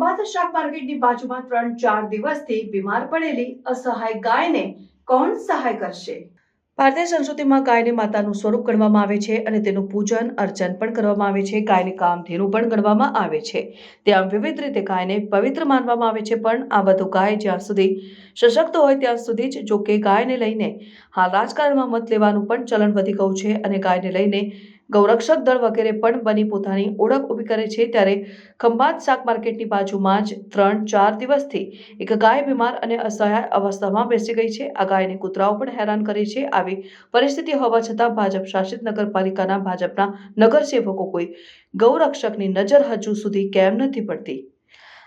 ખંભાત શાક માર્કેટની બાજુમાં ત્રણ ચાર દિવસથી બીમાર પડેલી અસહાય ગાયને કોણ સહાય કરશે? ભારતીય સંસ્કૃતિમાં ગાયને માતાનું સ્વરૂપ ગણવામાં આવે છે અને તેનું પૂજન, અર્ચન પણ કરવામાં આવે છે. ગાયને કામધેનુ પણ ગણવામાં આવે છે. ત્યાં વિવિધ રીતે ગાયને પવિત્ર માનવામાં આવે છે, પણ આ બધું ગાય જ્યાં સુધી સશક્ત હોય ત્યાં સુધી જ જો કે ગાયને લઈને હાલ રાજકારણમાં મત લેવાનું પણ ચલણ વધી ગયું છે અને ગાયને લઈને ગૌરક્ષક દળ વગેરે પણ બની પોતાની ઓળખ ઊભી કરે છે ત્યારે ખંભાત શાક માર્કેટની બાજુમાં જ ત્રણ, ચાર દિવસથી એક ગાય બીમાર અને અસહાય અવસ્થામાં બેસી ગઈ છે. આ ગાયને કૂતરાઓ પણ હેરાન કરે છે. આવી પરિસ્થિતિ હોવા છતાં ભાજપ શાસિત નગરપાલિકાના ભાજપના નગરસેવકો કોઈ ગૌરક્ષકની નજર હજુ સુધી કેમ નથી પડતી?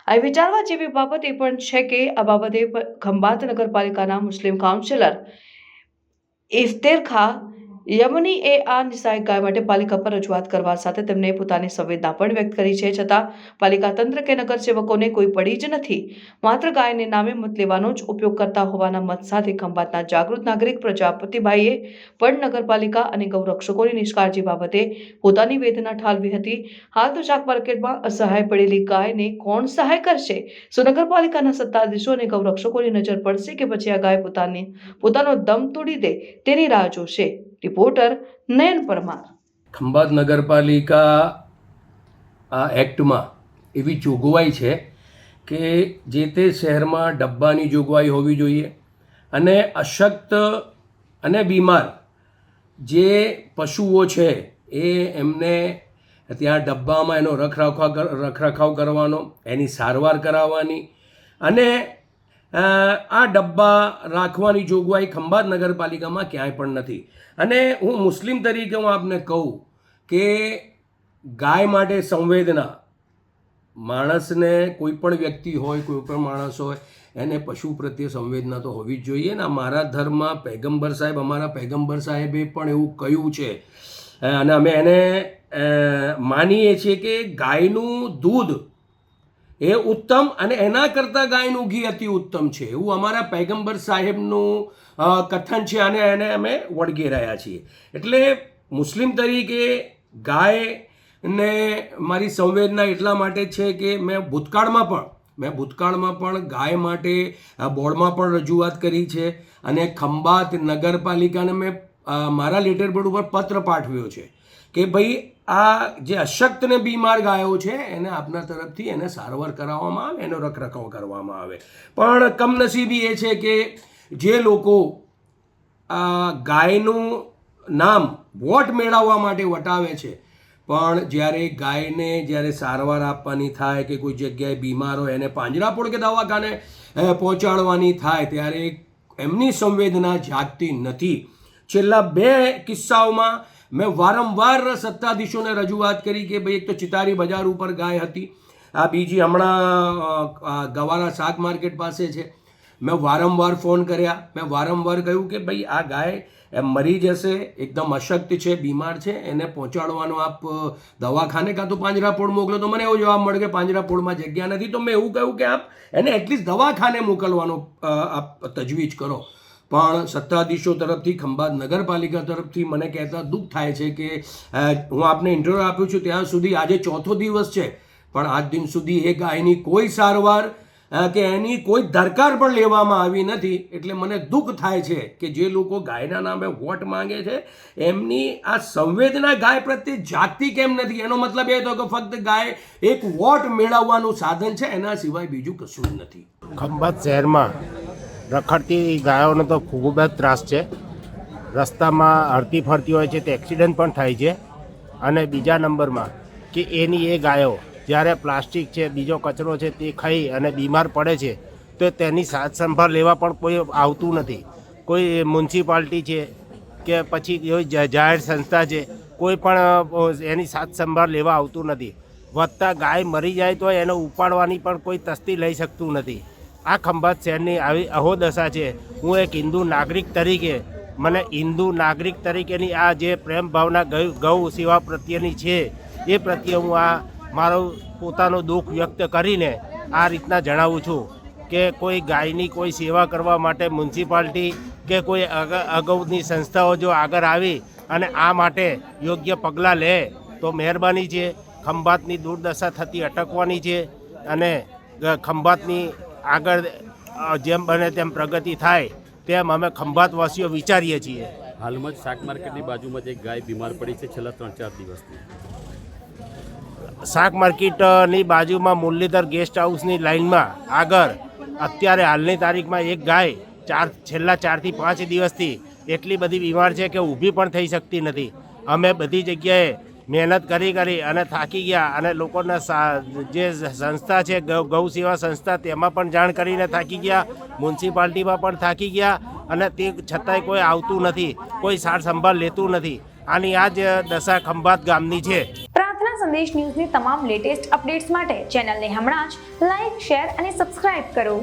આ વિચારવા જેવી બાબત એ પણ છે કે આ બાબતે ખંભાત નગરપાલિકાના મુસ્લિમ કાઉન્સિલર ઇફતેર ખા યમની એ આ નિસાયક ગાય માટે પાલિકા પર રજૂઆત કરવા સાથે તેમને પોતાની સંવેદના પણ વ્યક્ત કરી છે, છતાં પાલિકા તંત્ર કે નગરસેવકોને કોઈ પડી જ નથી. માત્ર ગાયને નામે મત લેવાનો જ ઉપયોગ કરતા હોવાના મત સાથે ખંભાતના જાગૃત નાગરિક પ્રજાપતિભાઈએ પણ નગરપાલિકા અને ગૌરક્ષકોની નિષ્કાળજી બાબતે પોતાની વેદના ઠાલવી હતી. હાલ તો શાક માર્કેટમાં અસહાય પડેલી ગાયને કોણ સહાય કરશે? સો નગરપાલિકાના સત્તાધીશો અને ગૌરક્ષકોની નજર પડશે કે પછી આ ગાય પોતાની, પોતાનો દમ તોડી દે તેની રાહ જોશે? રિપોર્ટર નયન પરમાર. ખંભાત નગરપાલિકા આ એક્ટમાં એવી જોગવાઈ છે કે જે તે શહેરમાં ડબ્બાની જોગવાઈ હોવી જોઈએ અને અશક્ત અને બીમાર જે પશુઓ છે એ એમને ત્યાં ડબ્બામાં એનો રખરખાવ રખરખાવ કરવાનો, એની સારવાર કરાવવાની અને આ ડબ્બા રાખવાની જોગવાઈ ખંભાત નગરપાલિકામાં ક્યાંય પણ નથી. અને હું મુસ્લિમ તરીકે હું આપને કહું કે ગાય માટે સંવેદના. માણસને કોઈ પણ વ્યક્તિ હોય, કોઈ પણ માણસ હોય, એને પશુ પ્રત્યે સંવેદના તો હોવી જ જોઈએ. ને મારા ધર્મમાં પૈગંબર સાહેબ, અમારા પૈગંબર સાહેબે પણ એવું કહ્યું છે. અને અમે એને માનીએ છીએ કે ગાયનું દૂધ એ ઉત્તમ અને એના કરતાં ગાયનું ઘી અતિ ઉત્તમ છે. એવું અમારા પૈગંબર સાહેબનું કથન છે અને એને અમે વળગી રહ્યા છીએ. એટલે મુસ્લિમ તરીકે ગાય ને મારી સંવેદના એટલા માટે છે કે મેં ભૂતકાળમાં પણ, મેં ભૂતકાળમાં પણ ગાય માટે બોર્ડમાં પણ રજૂઆત કરી છે અને ખંભાત નગરપાલિકાને મેં મારા લેટર બોર્ડ ઉપર પત્ર પાઠવ્યો છે. કે ભાઈ આ જે અશક્તને બીમાર ગાયો છે, એને આપના તરફથી એને સારવાર કરાવવામાં આવે, એનો રખરખાવ કરવામાં આવે. પણ કમનસીબી એ છે કે જે લોકો આ ગાયનું નામ વોટ મેળવવા માટે વટાવે છે, પણ જ્યારે ગાયને જ્યારે સારવાર આપવાની થાય કે કોઈ જગ્યાએ બીમાર હોય, એને પાંજરાપોળ કે દવાખાને પહોંચાડવાની થાય, ત્યારે એમની સંવેદના જાગતી નથી. છેલ્લા બે કિસ્સાઓમાં મેં વારંવાર સત્તાધીશોને રજૂઆત કરી કે ભાઈ એક તો ચિતારી બજાર ઉપર ગાય હતી, આ બીજી હમણાં ગવારા શાક માર્કેટ પાસે છે. મેં વારંવાર ફોન કર્યા. મેં વારંવાર કહ્યું કે ભાઈ આ ગાય એમ મરી જશે, એકદમ અશક્ત છે, બીમાર છે, એને પહોંચાડવાનો આપ દવાખાને કાં તો પાંજરાપોળ મોકલો તો મને એવો જવાબ મળે કે પાંજરાપોળમાં જગ્યા નથી. તો મેં એવું કહ્યું કે આપ એને એટલીસ્ટ દવાખાને મોકલવાનો આપ તજવીજ કરો. પણ સત્તાધીશો તરફથી ખંભાત નગરપાલિકા તરફથી મને કહેતા દુઃખ થાય છે કે હું આપને ઇન્ટરવ્યૂ આપ્યું છું, ત્યાં સુધી આજે ચોથો દિવસ છે. પણ આજ દિન સુધી એ ગાયની કોઈ સારવાર કે એની કોઈ દરકાર પણ લેવામાં આવી નથી. એટલે મને દુઃખ થાય છે કે જે લોકો ગાયના નામે વોટ માંગે છે, એમની આ સંવેદના ગાય પ્રત્યે જાગતી કેમ નથી? એનો મતલબ એ હતો કે ફક્ત ગાય એક વોટ મેળવવાનું સાધન છે, એના સિવાય બીજું કશું જ નથી. ખંભાત શહેરમાં રખડતી ગાયોનો તો ખૂબ જ ત્રાસ છે. રસ્તામાં હરતી ફરતી હોય છે તે એક્સિડન્ટ પણ થાય છે. અને બીજા નંબરમાં કે એની એ ગાયો જ્યારે પ્લાસ્ટિક છે, બીજો કચરો છે તે ખાઈ અને બીમાર પડે છે, તો તેની સાથ સંભાળ લેવા પણ કોઈ આવતું નથી. કોઈ મ્યુનિસિપાલિટી છે કે પછી કોઈ જાહેર સંસ્થા છે, કોઈ પણ એની સાથ સંભાળ લેવા આવતું નથી. વધતા ગાય મરી જાય તો એને ઉપાડવાની પણ કોઈ તસ્તી લઈ શકતું નથી. આ ખંભાત શહેરની આવી અહોદશા છે. હું એક હિન્દુ નાગરિક તરીકે, મને હિન્દુ નાગરિક તરીકેની આ જે પ્રેમ ભાવના ગૌ સેવા પ્રત્યેની છે, એ પ્રત્યે હું આ મારું પોતાનું દુઃખ વ્યક્ત કરીને આ રીતના જણાવું છું કે કોઈ ગાયની કોઈ સેવા કરવા માટે મ્યુનિસિપાલિટી કે કોઈ અગ- અગાઉની સંસ્થાઓ જો આગળ આવી અને આ માટે યોગ્ય પગલાં લે, તો મહેરબાની છે. ખંભાતની દુર્દશા થતી અટકવાની છે અને ખંભાતની આગળ જેમ બને તેમ પ્રગતિ થાય તેમ અમે ખંભાતવાસીઓ વિચારીએ છીએ. હાલમાં જ શાક માર્કેટની બાજુમાં જ એક ગાય બીમાર પડી છે છેલ્લા ત્રણ ચાર દિવસથી. શાક માર્કેટની બાજુમાં મુરલીધર ગેસ્ટ હાઉસની લાઇનમાં આગળ અત્યારે હાલની તારીખમાં એક ગાય ચાર છેલ્લા ચારથી પાંચ દિવસથી એટલી બધી બીમાર છે કે ઊભી પણ થઈ શકતી નથી. અમે બધી જગ્યાએ મહેનત કરી કરી અને થાકી ગયા અને લોકોના જે સંસ્થા છે, ગૌ સેવા સંસ્થા, તેમાં પણ જાણ કરીને થાકી ગયા, મ્યુનિસિપાલિટીમાં પણ થાકી ગયા અને તે છતાંય કોઈ આવતું નથી, કોઈ સાર સંભાળ લેતું નથી. આની આ જ દશા ખંભાત ગામની છે. પ્રાર્થના સંદેશ ન્યૂઝની તમામ લેટેસ્ટ અપડેટ્સ માટે ચેનલને હમણાં જ લાઈક, શેર અને સબસ્ક્રાઇબ કરો.